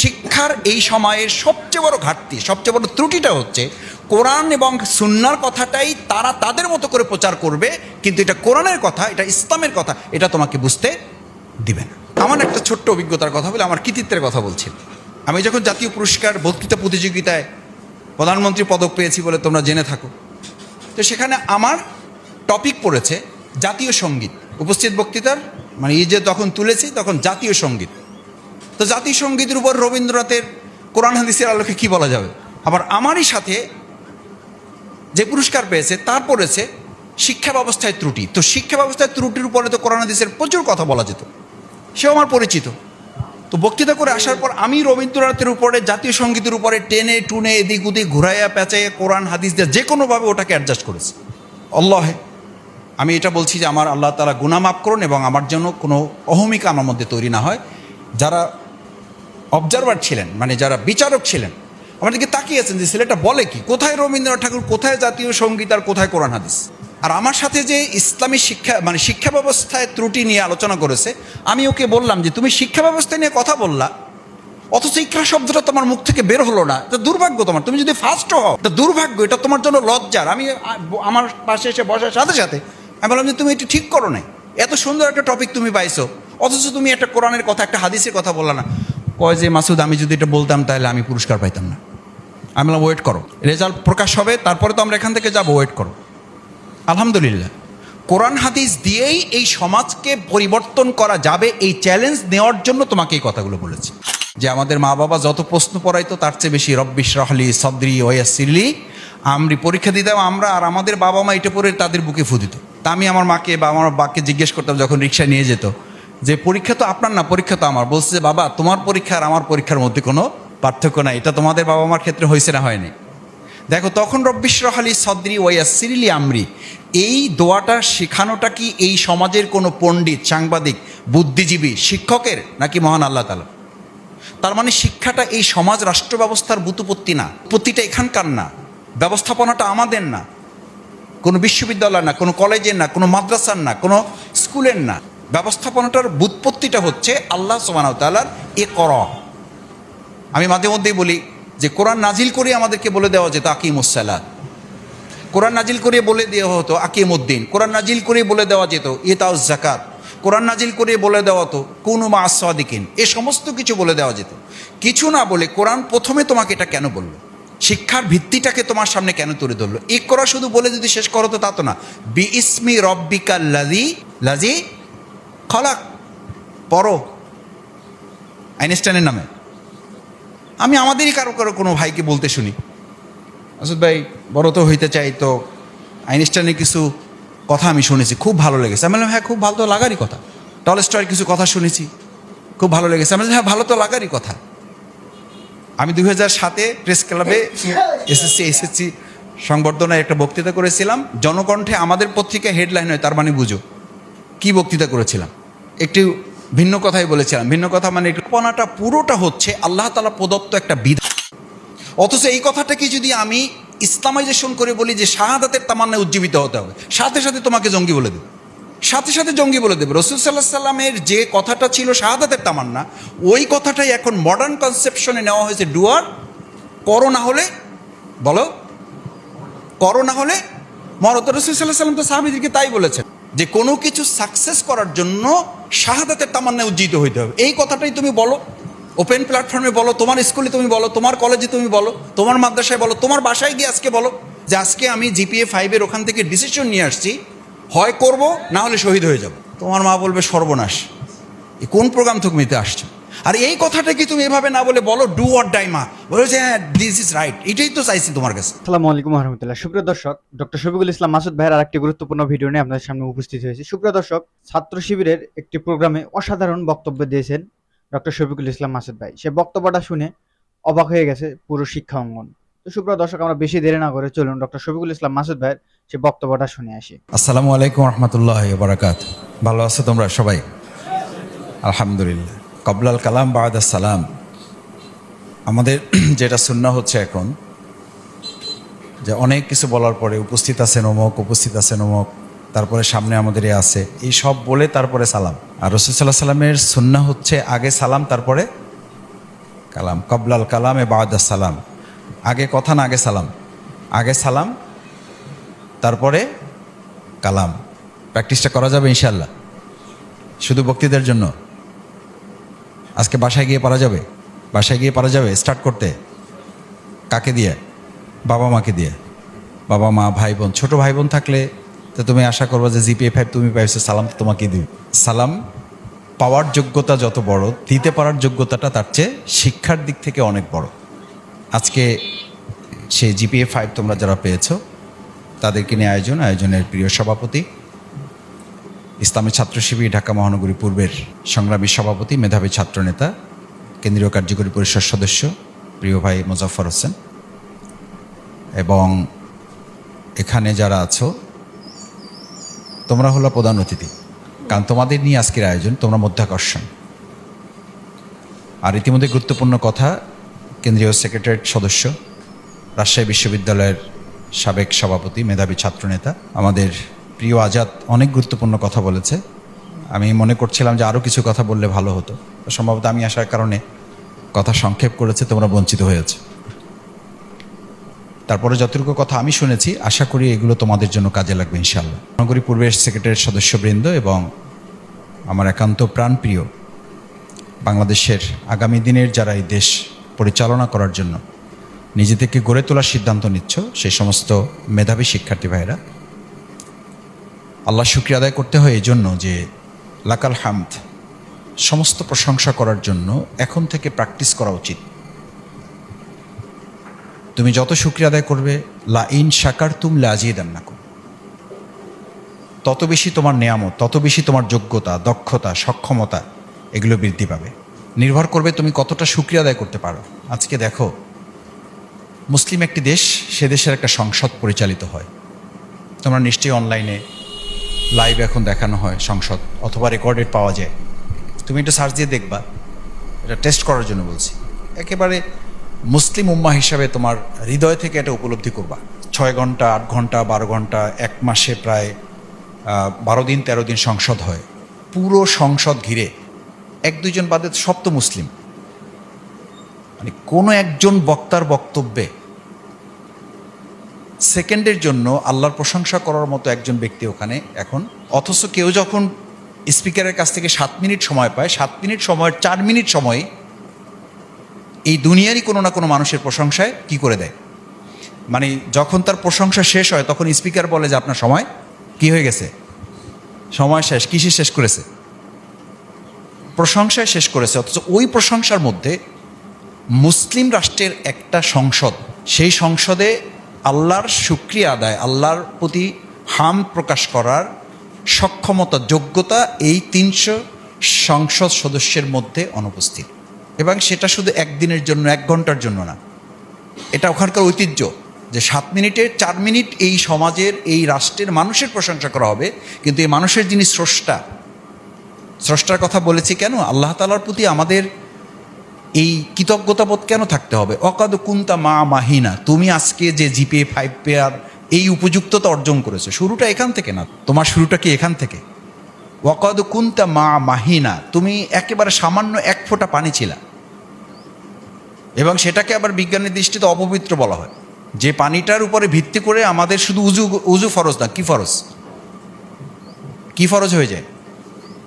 শিক্ষার এই সময়ের সবচেয়ে বড় ঘাটতি, সবচেয়ে বড় ত্রুটিটা হচ্ছে কোরআন এবং সুন্নার কথাটাই তারা তাদের মতো করে প্রচার করবে, কিন্তু এটা কোরআনের কথা, এটা ইসলামের কথা, এটা তোমাকে বুঝতে দিবে না। আমার একটা ছোট্ট অভিজ্ঞতার কথা বলে আমার কৃতিত্বের কথা বলছি। আমি যখন জাতীয় পুরস্কার, বক্তৃতা প্রতিযোগিতায় প্রধানমন্ত্রী পদক পেয়েছি বলে তোমরা জেনে থাকো, তো সেখানে আমার টপিক পড়েছে জাতীয় সংগীত। উপস্থিত বক্তৃতার মানে এই যে তখন তুলেছি, তখন জাতীয় সংগীত। তো জাতীয় সঙ্গীতের উপর রবীন্দ্রনাথের কোরআন হাদিসের আলোকে কি বলা যাবে? আবার আমারই সাথে যে পুরস্কার পেয়েছে, তার পড়েছে শিক্ষা ব্যবস্থায় ত্রুটি। তো শিক্ষা ব্যবস্থায় ত্রুটির উপরে তো কোরআন হাদিসের প্রচুর কথা বলা যেত। সেও আমার পরিচিত। তো বক্তৃতা করে আসার পর আমি রবীন্দ্রনাথের উপরে, জাতীয় সঙ্গীতের উপরে টেনে টুনে এদিক ওদিক ঘুরাইয়া পেঁচাইয়া কোরআন, হাদিস দিয়ে যে কোনোভাবে ওটাকে অ্যাডজাস্ট করেছে। আল্লাহে, আমি এটা বলছি যে আমার আল্লাহ তালা গুণা মাফ করুন এবং আমার জন্য কোনো অহমিকা আমার মধ্যে তৈরি না হয়। যারা অবজারভার ছিলেন মানে যারা বিচারক ছিলেন, আমাদেরকে তাকিয়েছেন যে ছেলেটা বলে কি? কোথায় রবীন্দ্রনাথ ঠাকুর, কোথায় জাতীয় সংগীত আর কোথায় কোরআন হাদিস? আর আমার সাথে যে ইসলামী শিক্ষা মানে শিক্ষা ব্যবস্থায় ত্রুটি নিয়ে আলোচনা করেছে, আমি ওকে বললাম যে, তুমি শিক্ষা ব্যবস্থা নিয়ে কথা বললা, অথচ ইকরা শব্দটা তোমার মুখ থেকে বের হলো না। এটা দুর্ভাগ্য তোমার। তুমি যদি ফার্স্ট হও, এটা দুর্ভাগ্য, এটা তোমার জন্য লজ্জার। আমি আমার পাশে এসে বসার সাথে সাথে আমি বললাম যে, তুমি এটা ঠিক করো নাই। এত সুন্দর একটা টপিক তুমি পাইছো, অথচ তুমি একটা কোরআনের কথা, একটা হাদিসের কথা বললা না। কয় যে, মাসুদ, আমি যদি এটা বলতাম, তাহলে আমি পুরস্কার পাইতাম না। আমি বললাম ওয়েট করো রেজাল্ট প্রকাশ হবে, তারপরে তো আমরা এখান থেকে যাব ওয়েট করো। আলহামদুলিল্লাহ, কোরআন হাদিস দিয়েই এই সমাজকে পরিবর্তন করা যাবে, এই চ্যালেঞ্জ নেওয়ার জন্য তোমাকে এই কথাগুলো বলেছি। যে আমাদের মা বাবা যত প্রশ্ন পড়াইতো, তার চেয়ে বেশি রব্বিশ রাহলি সদরি ওয়াসিরলি আমরি পরীক্ষা দিতাম, আমরা আর আমাদের বাবা মা এটা পড়ে তাদের বুকে ফু দিত। তা আমি আমার মাকে বা আমার বাকে জিজ্ঞেস করতাম, যখন রিক্সা নিয়ে যেত যে পরীক্ষা তো আপনার না, পরীক্ষা তো আমার। বলছে যে, বাবা, তোমার পরীক্ষা আর আমার পরীক্ষার মধ্যে কোনো পার্থক্য নাই। এটা তোমাদের বাবা মার ক্ষেত্রে হয়েছে না, হয়নি। দেখো, তখন রব্বিশ্বর আলী সদরি ওয়াইয়া সিরিলি আমরি। এই দোয়াটা শেখানোটা কি এই সমাজের কোনো পণ্ডিত, সাংবাদিক, বুদ্ধিজীবী, শিক্ষকের, নাকি মহান আল্লাহ তালা তার মানে শিক্ষাটা এই সমাজ রাষ্ট্র ব্যবস্থার বুতুপত্তি না। প্রতিটা এখানকার না। ব্যবস্থাপনাটা আমাদের না। কোনো বিশ্ববিদ্যালয় না, কোনো কলেজের না, কোনো মাদ্রাসার না, কোনো স্কুলের না। ব্যবস্থাপনাটার বুৎপত্তিটা হচ্ছে আল্লাহ সোমানাউতালার এ কর। আমি মাঝে মধ্যেই বলি যে কোরআন নাজিল করে আমাদেরকে বলে দেওয়া যেত আকিমুসালাদ কোরআন নাজিল করে বলে দেওয়া হতো আকিমুদ্দিন। কোরআন নাজিল করে বলে দেওয়া যেত ইতাউজ জাকাত কোরআন নাজিল করে বলে দেওয়া হতো কুনুমা আসাদিকিন এ সমস্ত কিছু বলে দেওয়া যেত। কিছু না বলে কোরআন প্রথমে তোমাকে এটা কেন বলল? শিক্ষার ভিত্তিটাকে তোমার সামনে কেন তুলে ধরলো? এক করা শুধু বলে যদি শেষ করো তো তা তো না। বি ইসমি রব্বিকা লাজি লাজি খলাক, পড়ো। আইনস্টাইনের নামে। আমি আমাদেরই কারও কারও কোনো ভাইকে বলতে শুনি। আসুদ ভাই, বড় তো হইতে চাই তো আইনস্টাইনের কিছু কথা আমি শুনেছি, খুব ভালো লেগেছে। আমি বললাম হ্যাঁ খুব ভালো তো লাগারই কথা। টল টলস্টয়ের কিছু কথা শুনেছি, খুব ভালো লেগেছে। আমি হ্যাঁ ভালো তো লাগারই কথা। আমি দুই হাজার সাতে প্রেস ক্লাবে এসএসসি এসএসসি সংবর্ধনায় একটা বক্তৃতা করেছিলাম। জনকণ্ঠে আমাদের পত্রিকা হেডলাইন হয়, তার মানে বুঝো। কি বক্তৃতা করেছিলাম? একটি ভিন্ন কথাই বলেছিলাম। ভিন্ন কথা মানে একটু পনাটা পুরোটা হচ্ছে আল্লাহ তালা প্রদত্ত একটা বিধান। অথচ এই কথাটাকে যদি আমি ইসলামাইজেশন করে বলি যে শাহাদাতের তামান্নায় উজ্জীবিত হতে হবে, সাথে সাথে তোমাকে জঙ্গি বলে দেবে। সাথে সাথে জঙ্গি বলে দেবে। রসুল সাল্লাহ সাল্লামের যে কথাটা ছিল শাহাদাতের তামান্না, ওই কথাটাই এখন মডার্ন কনসেপশনে নেওয়া হয়েছে। ডুয়ার, করো না হলে, বলো, করো না হলে মরত রসুল সাল্লাহ সাল্লাম তো সাহাবিদেরকে তাই বলেছেন। যে কোনো কিছু সাকসেস করার জন্য শাহাদাতের তামান্নায় উজ্জীবিত হইতে হবে। এই কথাটাই তুমি বলো ওপেন প্ল্যাটফর্মে বলো, তোমার স্কুলে তুমি বলো, তোমার কলেজে তুমি বলো, তোমার মাদ্রাসায় বলো, তোমার বাসায় গিয়ে আজকে বলো যে আজকে আমি জিপিএ ফাইভের ওখান থেকে ডিসিশন নিয়ে আসছি, হয় করব, না হলে শহীদ হয়ে যাব। তোমার মা বলবে সর্বনাশ। কোন প্রোগ্রাম তুমি আসছো? আর এই কথাটা কি তুমি এভাবে না বলে বলো ডু অর ডাই মা বলো যে হ্যাঁ দিস ইজ রাইট এটাই তো চাইছি তোমার কাছে। আসসালামু আলাইকুম রহমতুল্লাহ সুপ্রিয় দর্শক ডক্টর শফিকুল ইসলাম মাসুদ ভাইয়ের আরেকটি গুরুত্বপূর্ণ ভিডিও নিয়ে আপনাদের সামনে উপস্থিত হয়েছে। সুপ্রিয় দর্শক ছাত্র শিবিরের একটি প্রোগ্রামে অসাধারণ বক্তব্য দিয়েছেন ডক্টর শফিকুল ইসলাম মাসুদ ভাই। সে বক্তব্যটা শুনে অবাক হয়ে গেছে পুরো শিক্ষা অঙ্গন। তো সুপ্রিয় দর্শক আমরা বেশি দেরি না করে চলুন ডক্টর শফিকুল ইসলাম মাসুদ ভাইয়ের সে বক্তব্যটা শুনে আসি। আসসালামু আলাইকুম রহমতুল্লাহ বারাকাত ভালো আছো তোমরা সবাই? আলহামদুলিল্লাহ। কবলাল কালাম বাদ সালাম। আমাদের যেটা শূন্য হচ্ছে এখন, যে অনেক কিছু বলার পরে উপস্থিত আছেন অমুক, উপস্থিত আছেন অমুক, তারপরে সামনে আমাদের এ আছে, এই সব বলে তারপরে সালাম। আর রসুল্লাহ সাল্লামের সুন্না হচ্ছে আগে সালাম, তারপরে কালাম। কবলাল কালাম এ বাদা সালাম। আগে কথা না, আগে সালাম। আগে সালাম, তারপরে কালাম। প্র্যাকটিসটা করা যাবে ইনশাল্লাহ শুধু বক্তৃতার জন্য। আজকে বাসায় গিয়ে পারা যাবে? বাসায় গিয়ে পারা যাবে? স্টার্ট করতে। কাকে দিয়ে? বাবা মাকে দিয়ে। বাবা মা, ভাই বোন, ছোট ভাই বোন থাকলে তো তুমি আশা করব যে জিপিএ ফাইভ, তুমি পাইছো সালাম তো তোমাকে দিবে। সালাম পাওয়ার যোগ্যতা যত বড়, দিতে পারার যোগ্যতাটা তার চেয়ে শিক্ষার দিক থেকে অনেক বড়। আজকে সেই জিপিএ ফাইভ তোমরা যারা পেয়েছ, তাদেরকে নিয়ে আয়োজন। আয়োজনের প্রিয় সভাপতি ইসলামী ছাত্র শিবির ঢাকা মহানগরী পূর্বের সংগ্রামী সভাপতি, মেধাবী ছাত্রনেতা, কেন্দ্রীয় কার্যকরী পরিষদ সদস্য, প্রিয় ভাই মোজাফর হোসেন। এবং এখানে যারা আছো, তোমরা হলো প্রধান অতিথি। কারণ তোমাদের নিয়ে আজকের আয়োজন, তোমরা মধ্যাকর্ষণ। আর ইতিমধ্যে গুরুত্বপূর্ণ কথা, কেন্দ্রীয় সেক্রেটারিয়েট সদস্য, রাজশাহী বিশ্ববিদ্যালয়ের সাবেক সভাপতি, মেধাবী ছাত্রনেতা, আমাদের প্রিয় আজাদ অনেক গুরুত্বপূর্ণ কথা বলেছে। আমি মনে করছিলাম যে আরও কিছু কথা বললে ভালো হতো। সম্ভবত আমি আসার কারণে কথা সংক্ষেপ করেছে, তোমরা বঞ্চিত হয়েছে। তারপরে যতটুকু কথা আমি শুনেছি, আশা করি এগুলো তোমাদের জন্য কাজে লাগবে ইনশাল্লাহ নগরী পূর্বের সেক্রেটারির সদস্যবৃন্দ এবং আমার একান্ত প্রাণপ্রিয় বাংলাদেশের আগামী দিনের যারা এই দেশ পরিচালনা করার জন্য নিজে থেকে গড়ে তোলার সিদ্ধান্ত নিচ্ছ, সেই সমস্ত মেধাবী শিক্ষার্থী ভাইরা আল্লাহ শুক্রিয়া আদায় করতে হয় এই জন্য যে লাকাল হামদ, সমস্ত প্রশংসা করার জন্য এখন থেকে প্র্যাকটিস করা উচিত। তুমি যত শুক্রিয়া আদায় করবে, লা ইন শাকার তুম লাজিয়ে দেন না তত বেশি তোমার নেয়ামত, তত বেশি তোমার যোগ্যতা, দক্ষতা, সক্ষমতা এগুলো বৃদ্ধি পাবে। নির্ভর করবে তুমি কতটা শুক্রিয়া আদায় করতে পারো। আজকে দেখো, মুসলিম একটি দেশ, সে দেশের একটা সংসদ পরিচালিত হয়। তোমরা নিশ্চয়ই অনলাইনে লাইভ এখন দেখানো হয় সংসদ, অথবা রেকর্ডেড পাওয়া যায়। তুমি একটু সার্চ দিয়ে দেখবা। এটা টেস্ট করার জন্য বলছি। একেবারে মুসলিম উম্মা হিসাবে তোমার হৃদয় থেকে এটা উপলব্ধি করবা। ছয় ঘণ্টা, আট ঘণ্টা, বারো ঘণ্টা, এক মাসে প্রায় বারো দিন, তেরো দিন সংসদ হয়। পুরো সংসদ ঘিরে এক দুইজন বাদে সব তো মুসলিম। মানে কোনো একজন বক্তার বক্তব্যে সেকেন্ডের জন্য আল্লাহর প্রশংসা করার মতো একজন ব্যক্তি ওখানে এখন। অথচ কেউ যখন স্পিকারের কাছ থেকে সাত মিনিট সময় পায়, সাত মিনিট সময়ের চার মিনিট সময়, এই দুনিয়ারই কোনো না কোনো মানুষের প্রশংসায় কি করে দেয়? মানে যখন তার প্রশংসা শেষ হয়, তখন স্পিকার বলে যে, আপনার সময় কি হয়ে গেছে? সময় শেষ কিসে শেষ করেছে? প্রশংসায় শেষ করেছে, অথচ ওই প্রশংসার মধ্যে মুসলিম রাষ্ট্রের একটা সংসদ, সেই সংসদে আল্লাহর সুক্রিয়া আদায়, আল্লাহর প্রতি হাম প্রকাশ করার সক্ষমতা, যোগ্যতা এই তিনশো সংসদ সদস্যের মধ্যে অনুপস্থিত। এবং সেটা শুধু একদিনের জন্য, এক ঘণ্টার জন্য না। এটা ওখানকার ঐতিহ্য যে সাত মিনিটে চার মিনিট এই সমাজের, এই রাষ্ট্রের মানুষের প্রশংসা করা হবে। কিন্তু এই মানুষের যিনি স্রষ্টা, স্রষ্টার কথা বলেছি কেন? আল্লাহ তালার প্রতি আমাদের এই কৃতজ্ঞতাবোধ কেন থাকতে হবে? অকাদ কুন্তা মা মাহিনা, তুমি আজকে যে জিপে ফাইভ পেয়ার এই উপযুক্ততা অর্জন করেছ, শুরুটা এখান থেকে না, তোমার শুরুটা কি এখান থেকে? ওয়াকাদ কুন্তা মা মাহিনা, তুমি একেবারে সামান্য এক ফোঁটা পানি ছিলা। এবং সেটাকে আবার বিজ্ঞানের দৃষ্টিতে অপবিত্র বলা হয়। যে পানিটার উপরে ভিত্তি করে আমাদের শুধু উজু উজু ফরজ না, কি ফরজ? কি ফরজ হয়ে যায়?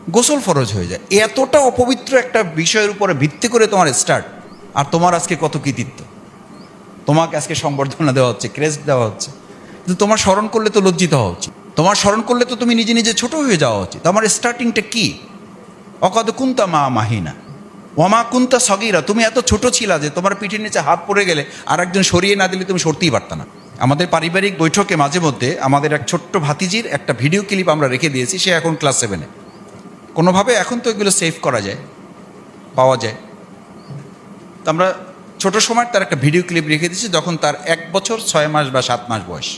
গোসল ফরজ হয়ে যায়। এতটা অপবিত্র একটা বিষয়ের উপরে ভিত্তি করে তোমার স্টার্ট আর তোমার আজকে কত কৃতিত্ব? তোমাকে আজকে সংবর্ধনা দেওয়া হচ্ছে ক্রেস্ট দেওয়া হচ্ছে। কিন্তু তোমার স্মরণ করলে তো লজ্জিত হওয়া উচিত। তোমার স্মরণ করলে তো তুমি নিজে নিজে ছোট হয়ে যাওয়া উচিত। আমার স্টার্টিংটা কি? অকদ কুন্তা মা মাহিনা। ওমা কুন্তা সগিরা। তুমি এত ছোট ছিলা যে তোমার পিঠের নিচে হাত পড়ে গেলে আর একজন সরিয়ে না দিলে তুমি সরতেই পারত না। আমাদের পারিবারিক বৈঠকে মাঝে মধ্যে আমাদের এক ছোট্ট ভাতিজির একটা ভিডিও ক্লিপ আমরা রেখে দিয়েছি, সে এখন ক্লাস সেভেনে কোনোভাবে এখন তো এগুলো সেভ করা যায়, পাওয়া যায়। তো আমরা ছোট সময় তার একটা ভিডিও ক্লিপ রেখে দিয়েছি, যখন তার এক বছর, ছয় মাস বা সাত মাস বয়স।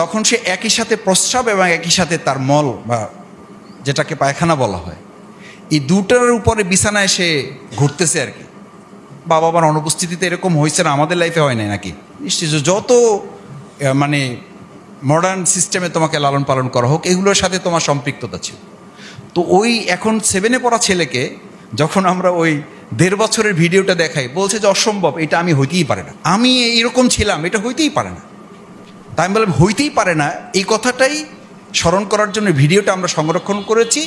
তখন সে একই সাথে প্রস্রাব এবং একই সাথে তার মল বা যেটাকে পায়খানা বলা হয়, এই দুটার উপরে বিছানায় সে ঘুরতেছে আর কি। বাবা মার অনুপস্থিতিতে এরকম হয়েছে না, আমাদের লাইফে হয় না নাকি? নিশ্চয় যত মানে মডার্ন সিস্টেমে তোমাকে লালন পালন করা হোক, এগুলোর সাথে তোমার সম্পৃক্ততা ছিল। তো ওই এখন সেভেনে পড়া ছেলেকে যখন আমরা ওই দেড় বছরের ভিডিওটা দেখাই, বলছে যে অসম্ভব, এটা আমি হইতেই পারে না। আমি এরকম ছিলাম, এটা হইতেই পারে না। তাই আমি বললাম, হইতেই পারে না, এই কথাটাই স্মরণ করার জন্য ভিডিওটা আমরা সংরক্ষণ করেছি,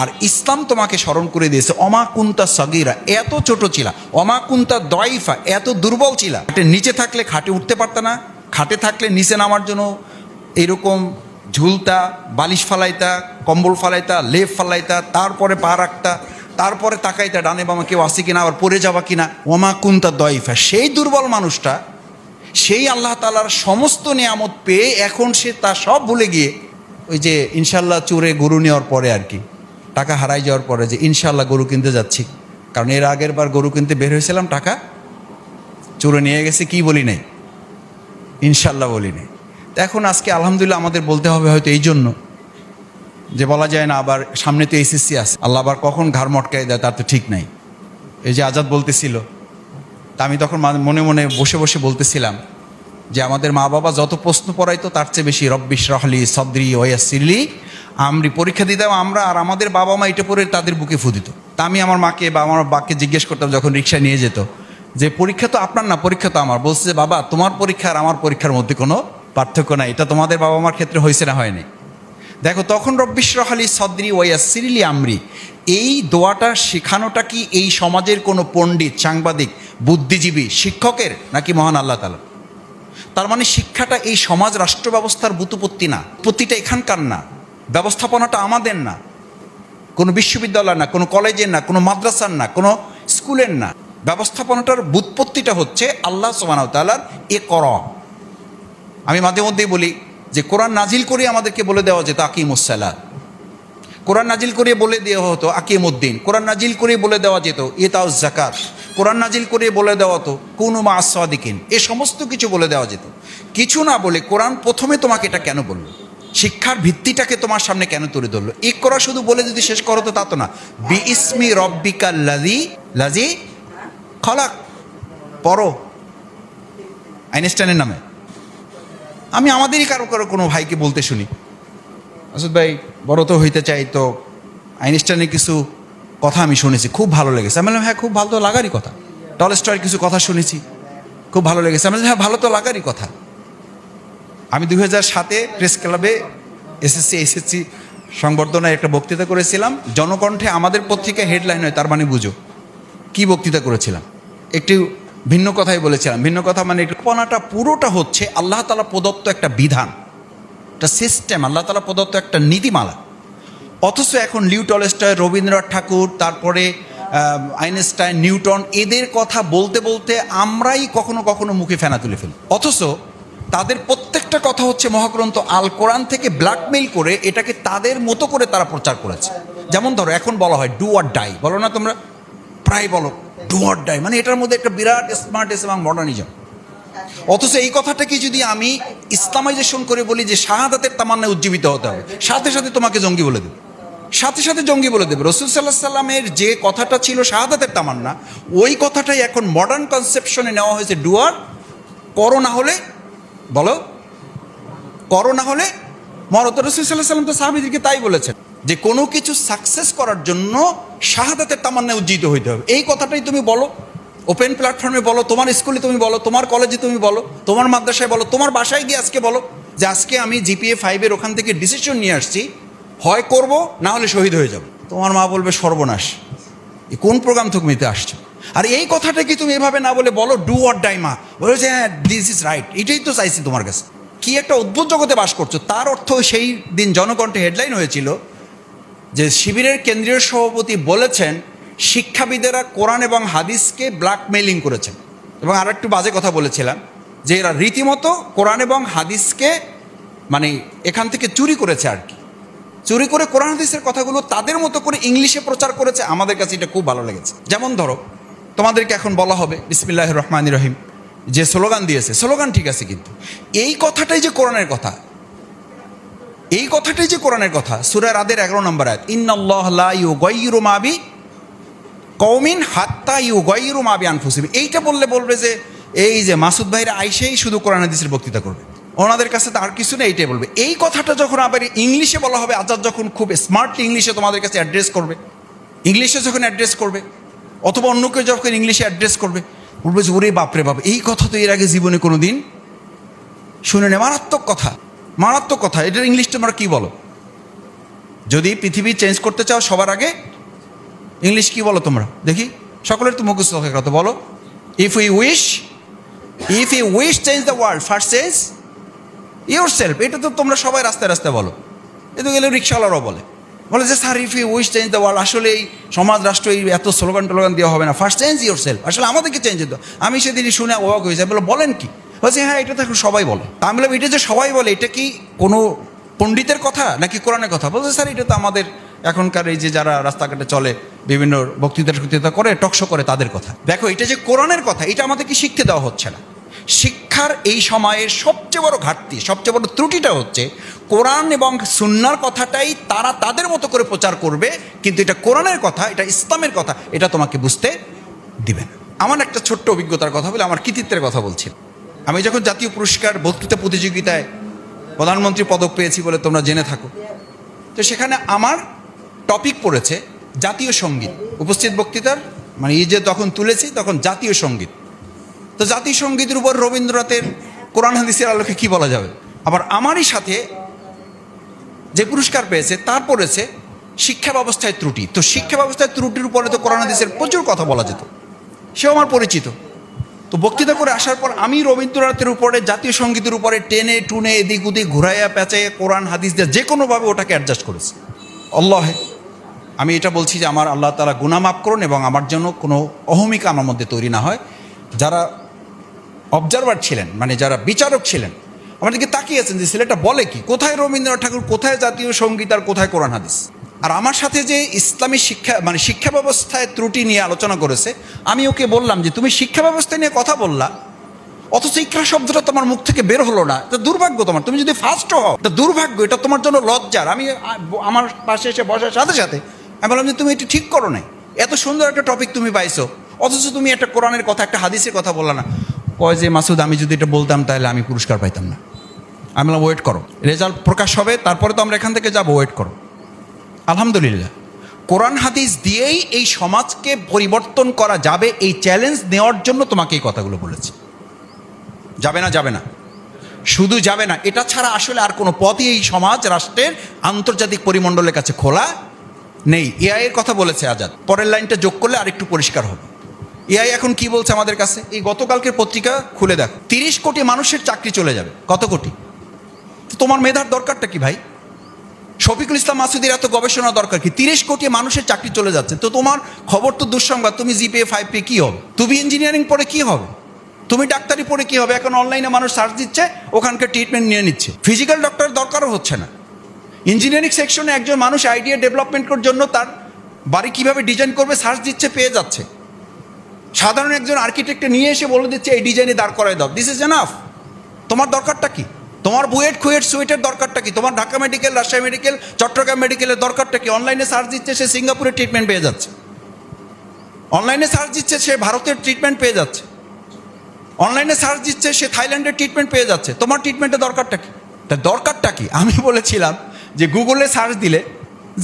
আর ইসলাম তোমাকে স্মরণ করে দিয়েছে, অমা কুন্তা সগিরা, এত ছোট ছিলা, অমা কুন্তা দয়ফা, এত দুর্বল ছিলা। নিচে থাকলে খাটে উঠতে পারত না, খাটে থাকলে নিচে নামার জন্য এরকম ঝুলতা, বালিশ ফালাইতা, কম্বল ফালাইতা, লেপ ফালাইতা, তারপরে পা রাখতা, তারপরে তাকাইতা ডানে বামা কেউ আসে কিনা, আবার পড়ে যাবা কিনা, ওমা কুন্তা দয়ফা। সেই দুর্বল মানুষটা, সেই আল্লাহ তালার সমস্ত নিয়ামত পেয়ে এখন সে তা সব ভুলে গিয়ে ওই যে ইনশাল্লাহ চোরে গরু নেওয়ার পরে আর কি, টাকা হারাই যাওয়ার পরে যে ইনশাল্লাহ গরু কিনতে যাচ্ছি। কারণ এর আগের বার গরু কিনতে বের হয়েছিলাম, টাকা চোরে নিয়ে গেছে কি বলি নাই? ইনশাল্লাহ বলি নাই। এখন আজকে আলহামদুলিল্লাহ আমাদের বলতে হবে হয়তো এই জন্য যে বলা যায় না, আবার সামনে তো এসএসসি আছে। আল্লাহ আবার কখন ঘাড় মটকাই দেয় তার তো ঠিক নাই। এই যে আজাদ বলতেছিল, তা আমি তখন মনে মনে বসে বসে বলতেছিলাম যে আমাদের মা বাবা যত প্রশ্ন পড়াইতো তার চেয়ে বেশি রব্বিশ রহলি সদরি ওয়াসিরলি আমরি পরীক্ষা দিতাম আমরা আর আমাদের বাবা মা এটা পড়ে তাদের বুকে ফু দিত। তা আমি আমার মাকে বা আমার বাকে জিজ্ঞেস করতাম যখন রিক্সা নিয়ে যেত, যে, পরীক্ষা তো আপনার না, পরীক্ষা তো আমার। বলছে যে, বাবা, তোমার পরীক্ষা আর আমার পরীক্ষার মধ্যে কোনো পার্থক্য নাই। এটা তোমাদের বাবা মার ক্ষেত্রে হয়েছে না হয়নি। দেখো, তখন রব্বিশ রহালি সদরি ওয়াসিরলি আমরি। এই দোয়াটা শেখানোটা কি এই সমাজের কোনো পণ্ডিত, সাংবাদিক, বুদ্ধিজীবী, শিক্ষকের নাকি মহান আল্লাহ তালা তার মানে শিক্ষাটা এই সমাজ রাষ্ট্র ব্যবস্থার বুতুপত্তি না। প্রতিটা এখানকার না। ব্যবস্থাপনাটা আমাদের না। কোনো বিশ্ববিদ্যালয় না, কোনো কলেজের না, কোনো মাদ্রাসার না, কোনো স্কুলের না। ব্যবস্থাপনাটার বুৎপত্তিটা হচ্ছে আল্লাহ সোমানাউতালার এ কর। আমি মাঝে মধ্যেই বলি যে কোরআন নাজিল করে আমাদেরকে বলে দেওয়া যেত আকিমুসাল্লাহ কোরআন নাজিল করে বলে দেওয়া হতো আকিমুদ্দিন। কোরআন নাজিল করে বলে দেওয়া যেত ইতাউ জাকাত কোরআন নাজিল করে বলে দেওয়া হতো কোনো মা আসাদিকিন এ সমস্ত কিছু বলে দেওয়া যেত। কিছু না বলে কোরআন প্রথমে তোমাকে এটা কেন বলল? শিক্ষার ভিত্তিটাকে তোমার সামনে কেন তুলে ধরলো? এক করা শুধু বলে যদি শেষ করো তো তা তো না। বি ইসমি রব্বিকা লাজি লাজি খলাক। পড়ো। আইনস্টাইনের নামে। আমি আমাদেরই কারও কারও কোনো ভাইকে বলতে শুনি। আসুদ ভাই, বড় তো হইতে চাই তো আইনস্টাইনের কিছু কথা আমি শুনেছি, খুব ভালো লেগেছে। আমি বললাম হ্যাঁ খুব ভালো তো লাগারই কথা। টল টলস্টয়ের কিছু কথা শুনেছি, খুব ভালো লেগেছে। আমি হ্যাঁ ভালো তো লাগারই কথা। আমি দুই হাজার সাতে প্রেস ক্লাবে এসএসসি এসএসসি সংবর্ধনায় একটা বক্তৃতা করেছিলাম। জনকণ্ঠে আমাদের পত্রিকা হেডলাইন হয়, তার মানে বুঝো। কি বক্তৃতা করেছিলাম? একটু ভিন্ন কথাই বলেছিলাম। ভিন্ন কথা মানে একটু পনাটা পুরোটা হচ্ছে আল্লাহ তালা প্রদত্ত একটা বিধান, একটা সিস্টেম আল্লাহ তালা প্রদত্ত একটা নীতিমালা। অথচ এখন লিউ টলস্টয়, রবীন্দ্রনাথ ঠাকুর, তারপরে আইনস্টাইন, নিউটন, এদের কথা বলতে বলতে আমরাই কখনো কখনো মুখে ফেনা তুলে ফেলি। অথচ তাদের প্রত্যেকটা কথা হচ্ছে মহাগ্রন্থ আল কোরআন থেকে ব্ল্যাকমেইল করে এটাকে তাদের মতো করে তারা প্রচার করেছে। যেমন ধরো, এখন বলা হয় ডু আর ডাই বলো না তোমরা, প্রায় বলো। ডু আর ডাই মানে এটার মধ্যে একটা বিরাট স্মার্টনেস এবং মডার্নিজম অথচ এই কথাটাকে যদি আমি ইসলামাইজেশন করে বলি যে শাহাদাতের তামান্নায় উজ্জীবিত হতে হবে, সাথে সাথে তোমাকে জঙ্গি বলে দেবে। সাথে সাথে জঙ্গি বলে দেবে। রসুল সাল্লাহ সাল্লামের যে কথাটা ছিল শাহাদাতের তামান্না, ওই কথাটাই এখন মডার্ন কনসেপশনে নেওয়া হয়েছে। ডুয়ার করো না হলে, বলো, করো না হলে মরত রসুল সাল্লাহ সাল্লাম তো সাহাবিদেরকে তাই বলেছেন। যে কোনো কিছু সাকসেস করার জন্য শাহাদাতের তামান্নায় উজ্জীবিত হইতে হবে। এই কথাটাই তুমি বলো ওপেন প্ল্যাটফর্মে বলো, তোমার স্কুলে তুমি বলো, তোমার কলেজে তুমি বলো, তোমার মাদ্রাসায় বলো, তোমার বাসায় গিয়ে আজকে বলো যে আজকে আমি জিপিএ ফাইভের ওখান থেকে ডিসিশন নিয়ে আসছি, হয় করব, না হলে শহীদ হয়ে যাব। তোমার মা বলবে, সর্বনাশ। কোন প্রোগ্রাম তুমি আসছো? আর এই কথাটা কি তুমি এভাবে না বলে বলো ডু অর ডাই মা? বলে যে হ্যাঁ দিস ইজ রাইট এটাই তো চাইছি তোমার কাছে। কি একটা অদ্ভুত জগতে বাস করছ, তার অর্থ সেই দিন জনকণ্ঠে হেডলাইন হয়েছিল যে শিবিরের কেন্দ্রীয় সভাপতি বলেছেন, শিক্ষাবিদেরা কোরআন এবং হাদিসকে ব্ল্যাকমেইলিং করেছেন। এবং আর একটু বাজে কথা বলেছিলাম, যে এরা রীতিমতো কোরআন এবং হাদিসকে মানে এখান থেকে চুরি করেছে আর কি। চুরি করে কোরআন হাদিসের কথাগুলো তাদের মতো করে ইংলিশে প্রচার করেছে, আমাদের কাছে এটা খুব ভালো লেগেছে। যেমন ধরো, তোমাদেরকে এখন বলা হবে বিসমিল্লাহ রহমান রহিম, যে স্লোগান দিয়েছে, স্লোগান ঠিক আছে কিন্তু। এই কথাটাই যে কোরআনের কথা এই কথাটাই যে কোরআনের কথা, সুরা রাদের এগারো নম্বর আয়াত, ইন্নাল্লাহ লা ইউগাইয়িরু মা বি কওমিন হাত্তা ইউগাইয়িরু মা বি আনফুসিহিম। এইটা বললে বলবে যে, এই যে মাসুদ ভাইরা আইসেই শুধু কোরআন হাদিসের বক্তৃতা করবে। ওনাদের কাছে তো আর কিছু নেই, এইটাই বলবে। এই কথাটা যখন আবার ইংলিশে বলা হবে, আজাদ যখন খুব স্মার্টলি ইংলিশে তোমাদের কাছে অ্যাড্রেস করবে, ইংলিশে যখন অ্যাড্রেস করবে, অথবা অন্য কেউ যখন ইংলিশে অ্যাড্রেস করবে, বলবে যে, ওরে বাপরে বাপ, এই কথা তো এর আগে জীবনে কোনো দিন শুনে নে মারাত্মক কথা। মারাত্মক কথা, এটার ইংলিশ তোমরা কী বলো? যদি পৃথিবী চেঞ্জ করতে চাও সবার আগে ইংলিশ কি বলো তোমরা? দেখি, সকলের তো মুখস্থ কথা বলো। If you wish if you wish change the world first change yourself এটা তো তোমরা সবাই রাস্তায় রাস্তায় বলো। এ তো গেলে রিক্সাওয়ালারাও বলে। বলে যে, sir if you wish change the world আসলে এই সমাজ, রাষ্ট্র, এই এত স্লোগান টোলোগান দেওয়া হবে না। ফার্স্ট চেঞ্জ ইউর সেলফ আসলে আমাদেরকে চেঞ্জ দিতে আমি সেদিনই শুনে অবাক হয়ে যাই, বলে, বলেন কি? বলছে হ্যাঁ এটা তো এখন সবাই বলে। তা আমি বললাম, এটা যে সবাই বলে, এটা কি কোনো পণ্ডিতের কথা নাকি কোরআনের কথা? বলছে, স্যার, এটা তো আমাদের এখনকার এই যে যারা রাস্তাঘাটে চলে, বিভিন্ন বক্তৃতা টক্তৃতা করে টকশো করে তাদের কথা। দেখো, এটা যে কোরআনের কথা, এটা আমাদেরকে শিখতে দেওয়া হচ্ছে না। শিক্ষার এই সময়ের সবচেয়ে বড় ঘাটতি, সবচেয়ে বড় ত্রুটিটা হচ্ছে, কোরআন এবং সুন্নার কথাটাই তারা তাদের মতো করে প্রচার করবে, কিন্তু এটা কোরআনের কথা, এটা ইসলামের কথা, এটা তোমাকে বুঝতে দিবে না। আমার একটা ছোট্ট অভিজ্ঞতার কথা বলে, আমার কৃতিত্বের কথা বলছি। আমি যখন জাতীয় পুরস্কার, বক্তৃতা প্রতিযোগিতায় প্রধানমন্ত্রী পদক পেয়েছি বলে তোমরা জেনে থাকো, তো সেখানে আমার টপিক পড়েছে জাতীয় সংগীত। উপস্থিত বক্তৃতার মানে এই যে তখন তুলেছি, তখন জাতীয় সংগীত। তো জাতীয় সঙ্গীতের উপর রবীন্দ্রনাথের কোরআন হাদিসের আলোকে কি বলা যাবে? আবার আমারই সাথে যে পুরস্কার পেয়েছে, তার পড়েছে শিক্ষা ব্যবস্থায় ত্রুটি। তো শিক্ষা ব্যবস্থায় ত্রুটির উপরে তো কোরআন হাদিসের প্রচুর কথা বলা যেত। সেও আমার পরিচিত। তো বক্তৃতা করে আসার পর আমি রবীন্দ্রনাথের উপরে, জাতীয় সঙ্গীতের উপরে টেনে টুনে এদিক ওদিক ঘুরাইয়া পেঁচাইয়া কোরআন, হাদিস দিয়ে যে কোনোভাবে ওটাকে অ্যাডজাস্ট করেছি। আল্লাহে, আমি এটা বলছি যে আমার আল্লাহ তালা গুণা মাফ করুন এবং আমার জন্য কোনো অহমিকা আমার মধ্যে তৈরি না হয়। যারা অবজারভার ছিলেন মানে যারা বিচারক ছিলেন, আমাদেরকে তাকিয়েছেন যে ছেলেটা বলে কি? কোথায় রবীন্দ্রনাথ ঠাকুর, কোথায় জাতীয় সংগীত আর কোথায় কোরআন, হাদিস? আর আমার সাথে যে ইসলামী শিক্ষা মানে শিক্ষা ব্যবস্থায় ত্রুটি নিয়ে আলোচনা করেছে, আমি ওকে বললাম যে, তুমি শিক্ষা ব্যবস্থা নিয়ে কথা বললা, অথচ ইকরা শব্দটা তোমার মুখ থেকে বের হলো না। এটা দুর্ভাগ্য তোমার। তুমি যদি ফার্স্ট হও, এটা দুর্ভাগ্য, এটা তোমার জন্য লজ্জার। আমি আমার পাশে এসে বসার সাথে সাথে আমি বললাম যে, তুমি এটা ঠিক করো নাই। এত সুন্দর একটা টপিক তুমি পাইছো। অথচ তুমি একটা কোরআনের কথা, একটা হাদিসের কথা বললা না। কয় যে, মাসুদ, আমি যদি এটা বলতাম তাহলে আমি পুরস্কার পাইতাম না। আমি বললাম ওয়েট করো। রেজাল্ট প্রকাশ হবে, তারপরে তো আমরা এখান থেকে যাব। ওয়েট করো। আলহামদুলিল্লাহ। কোরআন হাদিস দিয়েই এই সমাজকে পরিবর্তন করা যাবে, এই চ্যালেঞ্জ নেওয়ার জন্য তোমাকে এই কথাগুলো বলেছি। যাবে না যাবে না। শুধু যাবে না, এটা ছাড়া আসলে আর কোনো পথই এই সমাজ, রাষ্ট্রের আন্তর্জাতিক পরিমণ্ডলের কাছে খোলা নেই। এআই এর কথা বলেছে আজাদ। পরের লাইনটা যোগ করলে আরেকটু পরিষ্কার হবে। এআই এখন কি বলছে আমাদের কাছে? এই গতকালকের পত্রিকা খুলে দেখো। তিরিশ কোটি মানুষের চাকরি চলে যাবে। কত কোটি? তোমার মেধার দরকারটা কি ভাই? শফিকুল ইসলাম মাসুদের এত গবেষণা দরকার কি? তিরিশ কোটি মানুষের চাকরি চলে যাচ্ছে। তো তোমার খবর তো দুঃসংবাদ। তুমি জিপিএ ফাইভ পে কী হবে? তুমি ইঞ্জিনিয়ারিং পড়ে কী হবে? তুমি ডাক্তারি পড়ে কী হবে? এখন অনলাইনে মানুষ সার্চ দিচ্ছে, ওখানকার ট্রিটমেন্ট নিয়ে নিচ্ছে। ফিজিক্যাল ডক্টর দরকারও হচ্ছে না। ইঞ্জিনিয়ারিং সেকশনে একজন মানুষ আইডিয়া ডেভেলপমেন্টের জন্য তার বাড়ি কীভাবে ডিজাইন করবে সার্চ দিচ্ছে, পেয়ে যাচ্ছে। সাধারণ একজন আর্কিটেক্টে নিয়ে এসে বলে দিচ্ছে, এই ডিজাইনে দাঁড় করায় দাও। দিস ইজ এনাফ তোমার দরকারটা কি? তোমার বুয়েট খুয়েট সুয়েটের দরকারটা কি? তোমার ঢাকা মেডিকেল রাজশাহী মেডিকেল চট্টগ্রাম মেডিকেলের দরকারটা কি? অনলাইনে সার্চ দিচ্ছে, সে সিঙ্গাপুরে ট্রিটমেন্ট পেয়ে যাচ্ছে। অনলাইনে সার্চ দিচ্ছে, সে ভারতের ট্রিটমেন্ট পেয়ে যাচ্ছে। অনলাইনে সার্চ দিচ্ছে, সে থাইল্যান্ডের ট্রিটমেন্ট পেয়ে যাচ্ছে। তোমার ট্রিটমেন্টের দরকারটা কি? তা দরকারটা কি? আমি বলেছিলাম যে গুগলে সার্চ দিলে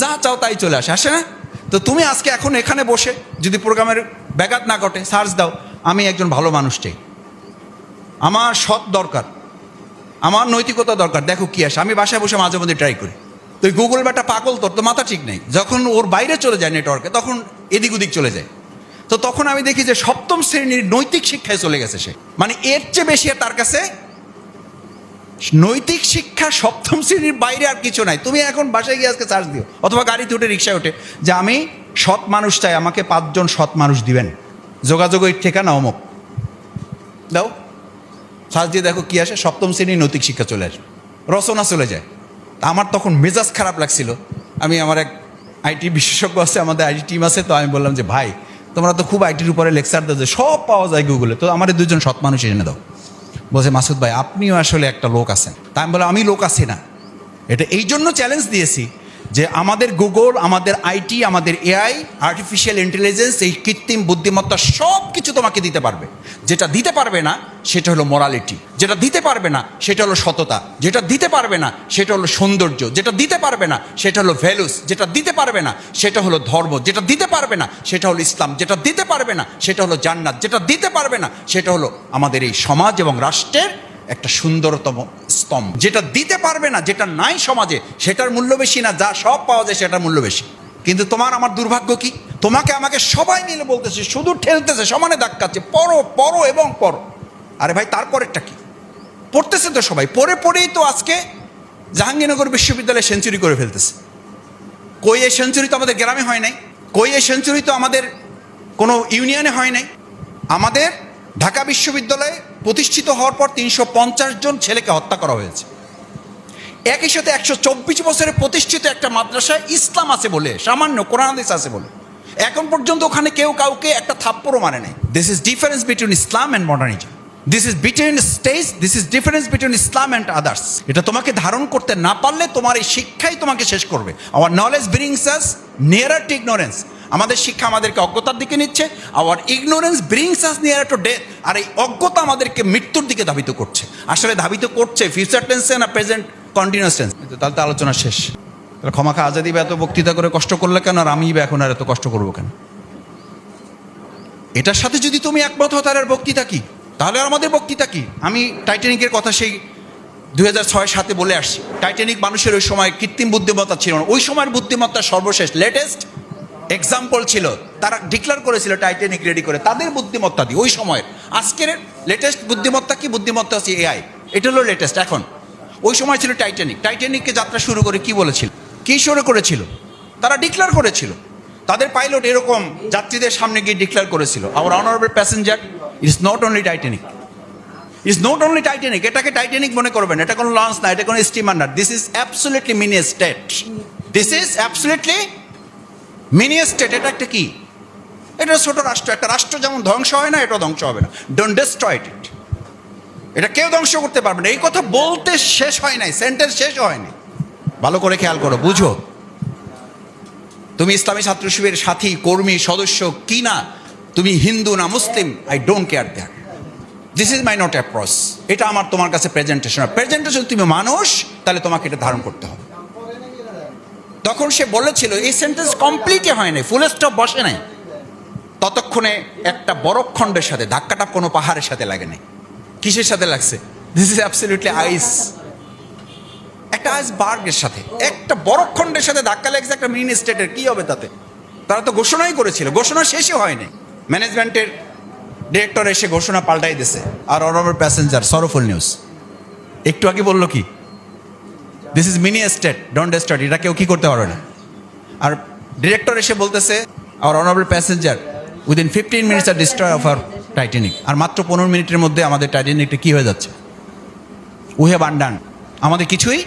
যা চাও তাই চলে আসে আসে না? তো তুমি আজকে এখন এখানে বসে যদি প্রোগ্রামের ব্যাঘাত না ঘটে সার্চ দাও। আমি একজন ভালো মানুষ চাই। আমার সৎ দরকার। আমার নৈতিকতা দরকার। দেখো কি আসে, আমি বাসায় বসে মাঝে মধ্যে ট্রাই করি। তো গুগল ব্যাটা পাগল তোর, তো মাথা ঠিক নেই। যখন ওর বাইরে চলে যায় নেটওয়ার্কে তখন এদিক ওদিক চলে যায়। তো তখন আমি দেখি যে সপ্তম শ্রেণির নৈতিক শিক্ষায় চলে গেছে সে। মানে এর চেয়ে বেশি আর তার কাছে নৈতিক শিক্ষা সপ্তম শ্রেণির বাইরে আর কিছু নাই। তুমি এখন বাসায় গিয়ে আজকে চার্জ দিও। অথবা গাড়িতে উঠে রিক্সায় উঠে যে আমি সৎ মানুষ চাই, আমাকে পাঁচজন সৎ মানুষ দিবেন। যোগাযোগ ওই ঠিকানা অমুক। দাও। সার্চ দিয়ে দেখো কি আসে? সপ্তম শ্রেণির নৈতিক শিক্ষা চলে আসে। রচনা চলে যায়। আমার তখন মেজাজ খারাপ লাগছিল। আমি আমার এক আইটি বিশেষজ্ঞ আছে, আমাদের আইটি টিম আছে, তো আমি বললাম যে, ভাই, তোমরা তো খুব আইটির উপরে লেকচার দাও যে, সব পাওয়া যায় গুগলে। তো আমাদের দুজন সৎ মানুষ এনে দাও। বলছে, মাসুদ ভাই, আপনিও আসলে একটা লোক আছেন। তা আমি বললাম, আমি লোক আছি না। এটা এই জন্য চ্যালেঞ্জ দিয়েছি। যে আমাদের গুগল আমাদের আইটি আমাদের এআই আর্টিফিশিয়াল ইন্টেলিজেন্স এই কৃত্রিম বুদ্ধিমত্তা সব কিছু তোমাকে দিতে পারবে। যেটা দিতে পারবে না, সেটা হলো মোরালিটি যেটা দিতে পারবে না, সেটা হলো সততা। যেটা দিতে পারবে না, সেটা হলো সৌন্দর্য। যেটা দিতে পারবে না, সেটা হলো ভ্যালুস যেটা দিতে পারবে না, সেটা হলো ধর্ম। যেটা দিতে পারবে না, সেটা হলো ইসলাম। যেটা দিতে পারবে না, সেটা হলো জান্নাত। যেটা দিতে পারবে না, সেটা হলো আমাদের এই সমাজ এবং রাষ্ট্রের একটা সুন্দরতম স্তম্ভ। যেটা দিতে পারবে না, যেটা নাই সমাজে, সেটার মূল্য বেশি না, যা সব পাওয়া যায় সেটার মূল্য বেশি। কিন্তু তোমার, আমার দুর্ভাগ্য কি? তোমাকে আমাকে সবাই মিলে বলতেছে, শুধু ঠেলতেছে, সমানে ধাক্কাচ্ছে, পড়ো পড়ো এবং পড়ো। আরে ভাই, তারপরেরটা কি? পড়তেছে তো সবাই, পড়ে পড়েই তো আজকে জাহাঙ্গীরনগর বিশ্ববিদ্যালয়ে সেঞ্চুরি করে ফেলতেছে। কই এই সেঞ্চুরি তো আমাদের গ্রামে হয় নাই? কই এই সেঞ্চুরি তো আমাদের কোনো ইউনিয়নে হয় নাই? আমাদের ঢাকা বিশ্ববিদ্যালয়ে প্রতিষ্ঠিত হওয়ার পর তিনশো পঞ্চাশ জন ছেলেকে হত্যা করা হয়েছে। একই সাথে একশো চব্বিশ বছরে প্রতিষ্ঠিত একটা মাদ্রাসায় ইসলাম আছে বলে, সামান্য কোরআনাদিস আছে বলে। এখন পর্যন্ত ওখানে কেউ কাউকে একটা থাপ্পড়ও মানে নেই। This is difference between Islam and modernism this is between stage this is difference between Islam and others এটা তোমাকে ধারণ করতে না পারলে তোমার এই শিক্ষাই তোমাকে শেষ করবে। Our knowledge brings us nearer to ignorance আমাদের শিক্ষা আমাদেরকে অজ্ঞতার দিকে নিচ্ছে our ignorance brings us near to death আর এই অজ্ঞতা আমাদেরকে মৃত্যুর দিকে ধাবিত করছে। আসলে ধাবিত করছে ফিউচার টেন্সে না প্রেজেন্ট কন্টিনিউয়াস টেন্স তাহলে তো আলোচনা শেষ। তাহলে ক্ষমাখা আজাদি বা এত বক্তৃতা করে কষ্ট করলে কেন? আর আমি বা এখন আর এত কষ্ট করব কেন? এটার সাথে যদি তুমি একমত হও আর বক্তৃতা কি? তাহলে আর আমাদের বক্তৃতা কি? আমি টাইটানিকের কথা সেই দু হাজার ছয় সাতে বলে আসছি। টাইটানিক মানুষের ওই সময় কৃত্রিম বুদ্ধিমত্তা ছিল না। ওই সময়ের বুদ্ধিমত্তা সর্বশেষ লেটেস্ট এক্সাম্পল ছিল। তারা ডিক্লার করেছিল টাইটানিক রেডি করে। তাদের বুদ্ধিমত্তা দিয়ে, ওই সময়ের। আজকের লেটেস্ট বুদ্ধিমত্তা কি? বুদ্ধিমত্তা হচ্ছে এআই এটা হলো লেটেস্ট এখন। ওই সময় ছিল টাইটানিক টাইটানিককে যাত্রা শুরু করে কি বলেছিল? কী শুরু করেছিল? তারা ডিক্লার করেছিল। তাদের পাইলট এরকম যাত্রীদের সামনে গিয়ে ডিক্লেয়ার করেছিল। Our honourable passenger it's not only Titanic it's not only Titanic এটাকে টাইটানিক মনে করবেন। এটা কোনো লঞ্চ না, এটা কোনো স্টিমার না। This is absolutely mini state this is absolutely mini state এটা একটা কি? এটা ছোট রাষ্ট্র। একটা রাষ্ট্র যেমন ধ্বংস হয় না এটা ধ্বংস হবে না। ডোন্ট ডিস্ট্রয়েড ইট এটা কেউ ধ্বংস করতে পারবে না। এই কথা বলতে শেষ হয় নাই। সেন্টেন্স শেষ হয়নি। ভালো করে খেয়াল করো, বুঝো। তুমি ইসলামী ছাত্র শিবিরের সাথী, কর্মী, সদস্য কি না তুমি হিন্দু না Muslim I don't care that this is my not approach এটা আমার তোমার কাছে প্রেজেন্টেশন প্রেজেন্টেশন তুমি মানুষ, তাহলে তোমাকে এটা ধারণ করতে হবে। তখন সে বলেছিল, এই সেন্টেন্স কমপ্লিটই হয় নাই ফুল স্টপ বসে নাই। ততক্ষণে একটা বরফখণ্ডের সাথে, ধাক্কাটা কোনো পাহাড়ের সাথে লাগে নাই। কিসের সাথে লাগছে? দিস ইজ অ্যাবসলিউটলি আইস একটা আইস বার্গের সাথে, একটা বরফখণ্ডের সাথে ধাক্কা লেগেছে, একটা মিনি স্টেটের কি হবে তাতে? তারা তো ঘোষণাই করেছিল, ঘোষণা শেষই হয়নি। ম্যানেজমেন্টের ডিরেক্টর এসে ঘোষণা পাল্টাই দিছে। আর অনবর প্যাসেঞ্জার সরফুল নিউজ একটু আগে বলল কি? This is mini state don't start এটা কেউ কি করতে পারবে না। আর ডিরেক্টর এসে বলতেছে our honourable passenger within fifteen minutes our destroy of our Titanic আর মাত্র পনেরো মিনিটের মধ্যে আমাদের টাইটানিকটা কী হয়ে যাচ্ছে? উই হ্যাভ আন্ডান আমাদের কিছুই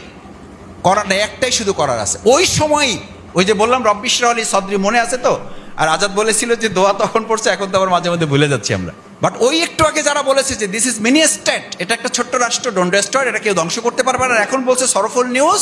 করার নেই, একটাই শুধু করার আছে। ওই সময়, ওই যে বললাম রব্বিশ্বর আলী সদরি মনে আছে তো? আর আজাদ বলেছিল যে দোয়া তখন পড়ছে, এখন তো আবার মাঝে মধ্যে ভুলে যাচ্ছি আমরা। বাট ওই একটু আগে যারা বলেছে যে দিস ইজ মিনি স্টেট এটা একটা ছোট্ট রাষ্ট্র ডোন্ট এটা কেউ ধ্বংস করতে পারবে না। এখন বলছে sorrowful news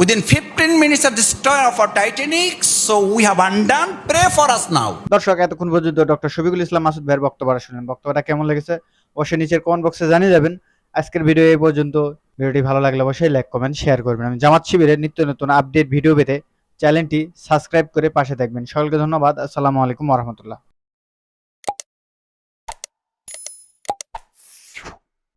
within fifteen minutes our destroy of our Titanic so we have undone pray for us now দর্শক, এতক্ষণ পর্যন্ত ডক্টর শফিকুল ইসলাম, মাসুদ ভাইয়ের বক্তব্য শুনলেন। বক্তব্যটা কেমন লেগেছে অবশ্যই নিচের কমেন্ট বক্সে জানিয়ে যাবেন। আজকের ভিডিও এই পর্যন্ত। ভিডিওটি ভালো লাগলে অবশ্যই লাইক কমেন্ট শেয়ার করবেন। আমি জামাত শিবিরের নিত্য নতুন আপডেট ভিডিও পেতে চ্যানেলটি সাবস্ক্রাইব করে পাশে থাকবেন। সকলকে ধন্যবাদ। আসসালামু আলাইকুম রহমতুল্লাহ।